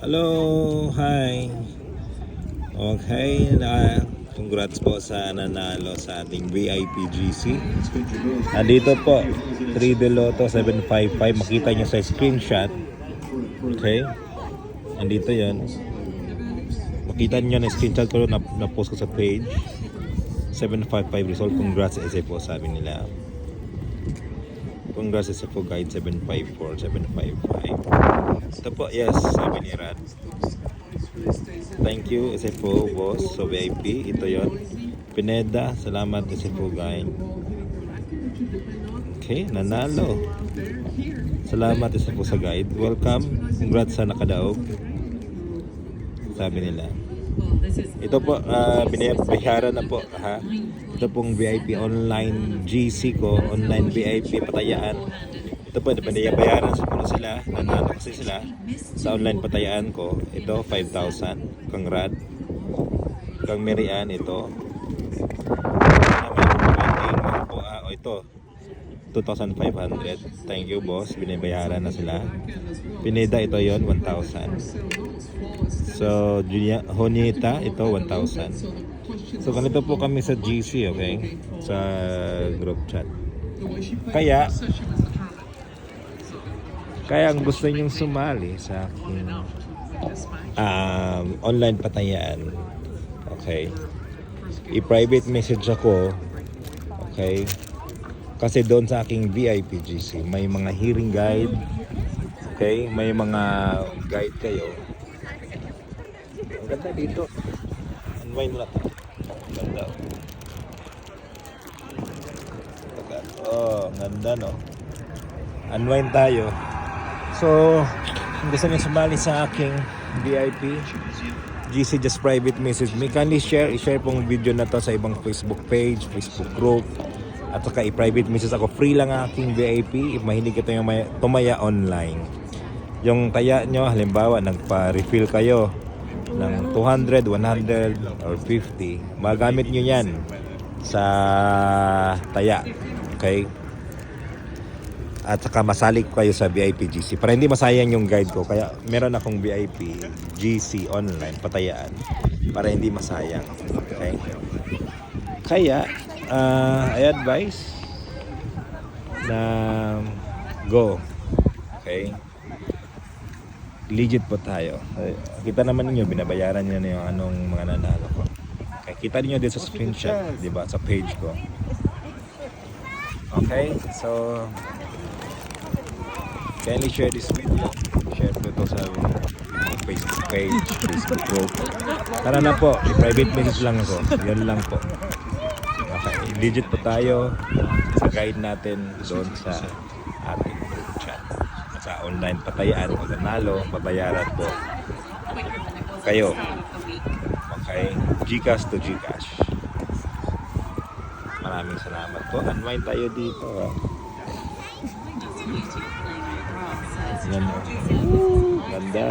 Hello, hi. Okay, na congrats po sa nanalo sa ating VIP GC. Nandito po, 3 de Lotto 755. Makita nyo sa screenshot. Okay? Nandito yan. Makita nyo na screenshot ko na, na post ko sa page. 755 result. Congrats SA po sabi nila. Congrats SA po guide 754, 755. Ito po, yes, sabi ni Rad. Thank you, SFO boss, so VIP. Ito yon. Pineda, salamat SFO guide. Okay, nanalo. Salamat SFO sa guide. Welcome. Congrats sa nakadaog. Sabi nila. Ito po, uh, binayaran na po. Ha? Ito pong VIP online GC ko, online VIP patayaan. Ito po, binayaran sa puno sila. Nanalo kasi sila sa online patayaan ko. Ito, 5,000. Kang Rad. Kang Marian, ito. Po, ah, oh, ito. 2,500. Thank you, boss. Binabayaran na sila. Pineda, ito yon 1,000. So, Honita, ito 1,000. So, ganito po kami sa GC, okay? Sa group chat. Kaya, kaya ang gusto niyong sumali sa aking um, online patayaan, okay? I-private message ako, okay? Kasi doon sa aking VIP GC, may mga hearing guide, okay? May mga guide kayo. Ang ganda dito. Unwind tayo. Ang ganda. Oh, ganda no. Unwind tayo. So, kung gusto niyo sumali sa aking VIP, GC Just Private Message me, kindly share, i-share pong video na to sa ibang Facebook page, Facebook group, at saka i-private message ako. Free lang ang aking VIP, if mahilig ka may- tumaya online. Yung taya nyo, halimbawa, nagpa-refill kayo ng 200, 100, or 50, magamit nyo yan sa taya. Okay? at saka masalik kayo sa VIP GC para hindi masayang yung guide ko kaya meron akong VIP GC online patayaan para hindi masayang okay kaya uh, I advise na go okay legit po tayo kita naman ninyo binabayaran niyo na yung anong mga nanalo ko okay, kita niyo din sa screenshot di ba sa page ko okay so Kindly share this video. Share ko ito sa Facebook page, Facebook group. Tara na po, i-private message lang ako. Yan lang po. Okay, legit po tayo sa guide natin doon sa ating. Sa online patayaan o nanalo, babayaran po kayo. Okay, Gcash to Gcash. Maraming salamat po. Unwind tayo dito. Yan. oh. Ganda.